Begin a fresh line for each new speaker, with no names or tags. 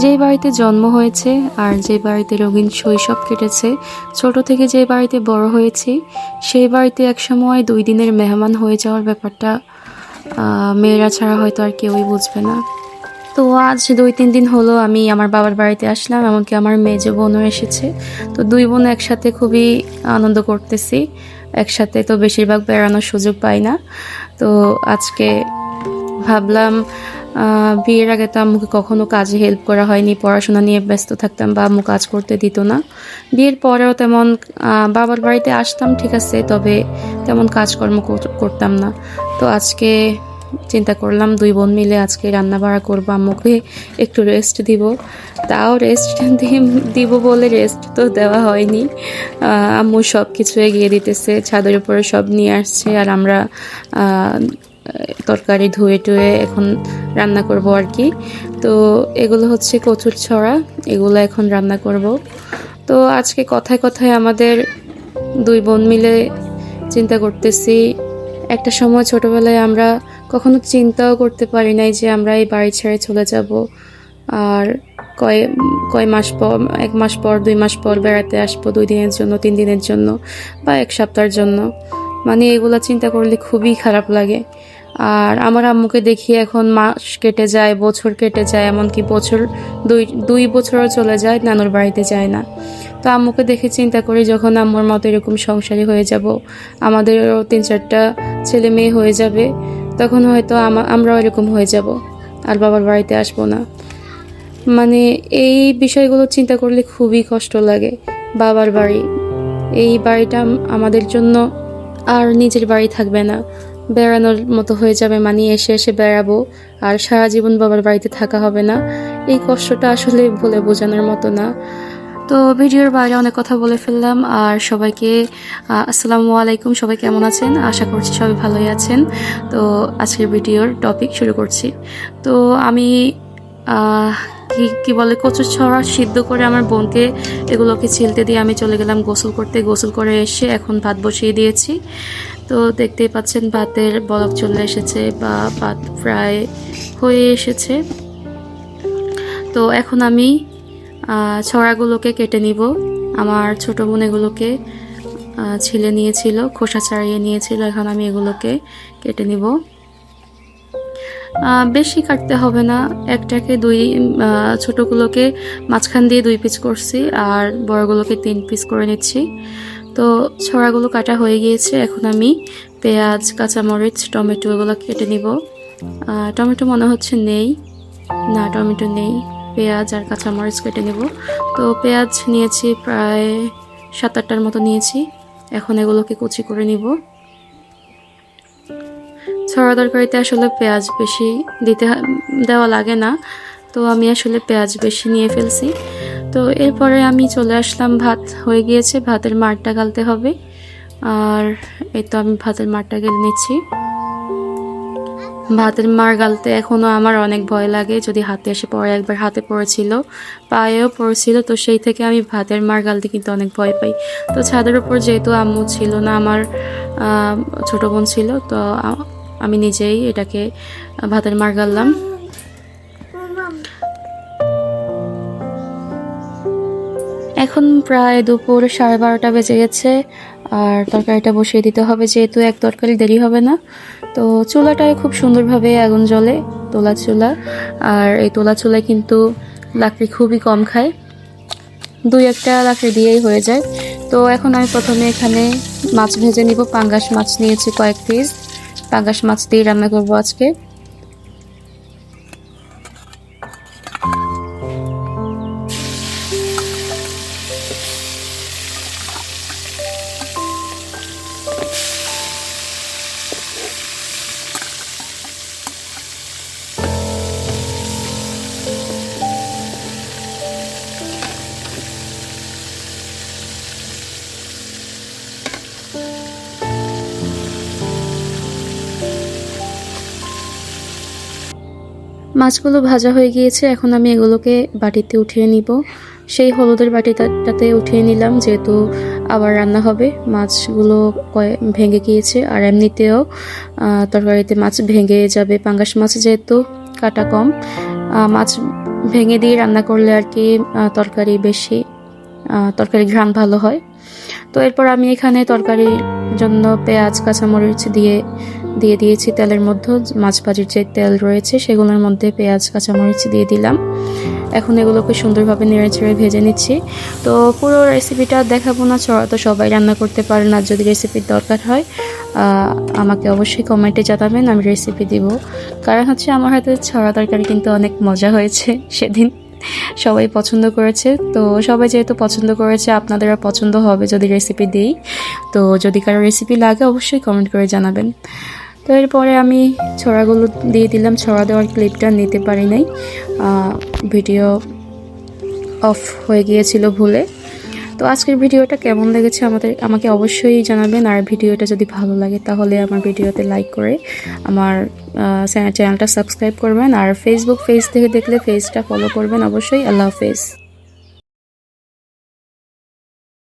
যেই বাড়িতে জন্ম হয়েছে আর যে বাড়িতে রঙিন শৈশব কেটেছে, ছোট থেকে যে বাড়িতে বড় হয়েছি, সেই বাড়িতে একসময় দুই দিনের মেহমান হয়ে যাওয়ার ব্যাপারটা মেয়েরা ছাড়া হয়তো আর কেউই বুঝবে না। তো আজ দুই তিন দিন হলো আমি আমার বাবার বাড়িতে আসলাম, এমনকি আমার মেজো বোনও এসেছে। তো দুই বোন একসাথে খুবই আনন্দ করতেছি। একসাথে তো বেশিরভাগ বেড়ানোর সুযোগ পাই না। তো আজকে ভাবলাম বিয়ের আগে তো আম্মুকে কখনো কাজে হেল্প করা হয়নি, পড়াশোনা নিয়ে ব্যস্ত থাকতাম, বা আম্মু কাজ করতে দিত না। বিয়ের পরেও তেমন বাবার বাড়িতে আসতাম, ঠিক আছে, তবে তেমন কাজকর্ম করতাম না। তো আজকে চিন্তা করলাম, দুই বোন মিলে আজকে রান্না বাড়া করব, আম্মুকে একটু রেস্ট দিব। তাও রেস্ট দিব বলে রেস্ট তো দেওয়া হয়নি। আম্মু সব কিছু এগিয়ে দিতেছে, ছাদের উপরে সব নিয়ে আসছে, আর আমরা তরকারি ধুয়ে টুয়ে এখন রান্না করব আর কি। তো এগুলো হচ্ছে কচুর ছড়া, এগুলো এখন রান্না করব। তো আজকে কথায় কথায় আমাদের দুই বোন মিলে চিন্তা করতেছি, একটা সময় ছোটবেলায় আমরা কখনো চিন্তাও করতে পারি নাই যে আমরা এই বাড়ি ছেড়ে চলে যাব। আর কয় কয় মাস পর, এক মাস পর, দুই মাস পর বেড়াতে আসব দুই দিনের জন্য, তিন দিনের জন্য বা এক সপ্তাহের জন্য। মানে এগুলো চিন্তা করলে খুবই খারাপ লাগে। আর আমার আম্মুকে দেখি এখন মাস কেটে যায়, বছর কেটে যায়, এমনকি বছর দুই দুই বছরও চলে যায়, নানুর বাড়িতে যায় না। তো আম্মুকে দেখে চিন্তা করি যখন আম্মুর মতো এরকম সংসারী হয়ে যাব, আমাদেরও তিন চারটা ছেলে মেয়ে হয়ে যাবে, তখন হয়তো আমা- আমরাও এরকম হয়ে যাব, আর বাবার বাড়িতে আসব না। মানে এই বিষয়গুলো চিন্তা করলে খুবই কষ্ট লাগে, বাবার বাড়ি। এই বাড়িটা আমাদের জন্য আর নিজের বাড়ি থাকবে না। বেড়ানোর মতো হয়ে যাবে মানে এসে এসে বেড়াবো। আর সারা জীবন বাবার বাড়িতে থাকা হবে না। এই কষ্টটা আসলে বলে বোঝানোর মতো না। তো ভিডিওর বাইরে অনেক কথা বলে ফেললাম। আর সবাইকে আসসালামু আলাইকুম। সবাই কেমন আছেন? আশা করছি সবাই ভালোই আছেন। তো আজকের ভিডিওর টপিক শুরু করছি। তো আমি কি কি বলে, কচুর ছড়া সিদ্ধ করে আমার বোনকে এগুলোকে ছিলতে দিয়ে আমি চলে গেলাম গোসল করতে। গোসল করে এসে এখন ভাত বসিয়ে দিয়েছি। তো দেখতেই পাচ্ছেন, ভাতের বলক চলে এসেছে বা ভাত প্রায় হয়ে এসেছে। তো এখন আমি ছড়াগুলোকে কেটে নিব। আমার ছোট বোন এগুলোকে ছিলে নিয়েছিল, খোসা ছাড়িয়ে নিয়েছিল, এখন আমি এগুলোকে কেটে নিব। বেশি কাটতে হবে না। একটাকে দুই ছোটগুলোকে মাঝখান দিয়ে দুই পিস করছি আর বড়গুলোকে তিন পিস করে নিচ্ছি। তো ছড়াগুলো কাটা হয়ে গিয়েছে। এখন আমি পেঁয়াজ, কাঁচামরিচ, টমেটো এগুলো কেটে নিব। টমেটো মনে হচ্ছে নেই। না, টমেটো নেই। পেঁয়াজ আর কাঁচামরিচ কেটে নেব। তো পেঁয়াজ নিয়েছি প্রায় সাত আটটার মতো নিয়েছি। এখন এগুলোকে কুচি করে নিব। ছড়া তরকারিতে আসলে পেঁয়াজ বেশি দিতে দেওয়া লাগে না। তো আমি আসলে পেঁয়াজ বেশি নিয়ে ফেলছি। তো এরপরে আমি চলে আসলাম, ভাত হয়ে গিয়েছে, ভাতের মারটা গালতে হবে। আর এই তো আমি ভাতের মারটা গেলে নিচ্ছি। ভাতের মার গালতে এখনও আমার অনেক ভয় লাগে। যদি হাতে এসে পড়ে, একবার হাতে পড়েছিল, পায়েও পড়েছিল, তো সেই থেকে আমি ভাতের মার গালতে কিন্তু অনেক ভয় পাই। তো ছাদের উপর যেহেতু আম্মু ছিল না, আমার ছোট বোন ছিল, তো আমি নিজেই এটাকে ভাতের মার গাললাম। এখন প্রায় দুপুর সাড়ে বারোটা বেজে গেছে, আর তরকারিটা বসিয়ে দিতে হবে যেহেতু এক তরকারি দেরি হবে না। তো চুলাটায় খুব সুন্দরভাবে আগুন জ্বলে, তোলা চুলা। আর এই তোলা চুলায় কিন্তু লাকড়ি খুবই কম খায়। দুই একটা লাকড়ি দিয়েই হয়ে যায়। তো এখন আমি প্রথমে এখানে মাছ ভেজে নিব, পাঙ্গাস মাছ নিয়েছি কয়েক পিস পাঙ্গাস মাছ দিয়ে রান্না করব আজকে। মাছগুলো ভাজা হয়ে গিয়েছে, এখন আমি এগুলোকে বাটিতে উঠিয়ে নিব। সেই হলুদের বাটিটাতে উঠিয়ে নিলাম, যেহেতু আবার রান্না হবে। মাছগুলো ভেঙে গিয়েছে, আর এমনিতেও তরকারিতে মাছ ভেঙে যাবে। পাঙ্গাস মাছ যেহেতু কাটা কম মাছ ভেঙে দিয়ে রান্না করলে আর কি তরকারি বেশি তরকারি ঘ্রাণ ভালো হয়। তো এরপর আমি এখানে তরকারির জন্য পেঁয়াজ, কাঁচামরিচ দিয়ে দিয়ে দিয়েছি তেলের মধ্যে। মাছ ভাজির যে তেল রয়েছে, সেগুলোর মধ্যে পেঁয়াজ, কাঁচামরিচ দিয়ে দিলাম। এখন এগুলোকে সুন্দরভাবে নেড়ে চেড়ে ভেজে নিচ্ছি। তো পুরো রেসিপিটা দেখাবো না ছড়া তো সবাই রান্না করতে পারে না, যদি রেসিপির দরকার হয় আমাকে অবশ্যই কমেন্টে জানাবেন, আমি রেসিপি দিব। কারণ হচ্ছে আমার হাতে ছড়া তরকারি কিন্তু অনেক মজা হয়েছে সেদিন। সবাই পছন্দ করেছে। তো সবাই যেহেতু পছন্দ করেছে, আপনাদেরও পছন্দ হবে যদি রেসিপি দিই। তো যদি কারও রেসিপি লাগে, অবশ্যই কমেন্ট করে জানাবেন। তো এরপরে আমি ছড়াগুলো দিয়ে দিলাম। ছড়া দেওয়ার ক্লিপটা নিতে পারি নাই। ভিডিও অফ হয়ে গিয়েছিল ভুলে। তো আজকের ভিডিওটা কেমন লেগেছে আমাদের, আমাকে অবশ্যই জানাবেন। আর ভিডিওটা যদি ভালো লাগে তাহলে আমার ভিডিওতে লাইক করে আমার চ্যানেলটা সাবস্ক্রাইব করবেন। আর ফেসবুক পেজ থেকে দেখলে পেজটা ফলো করবেন অবশ্যই। আল্লাহ হাফেজ।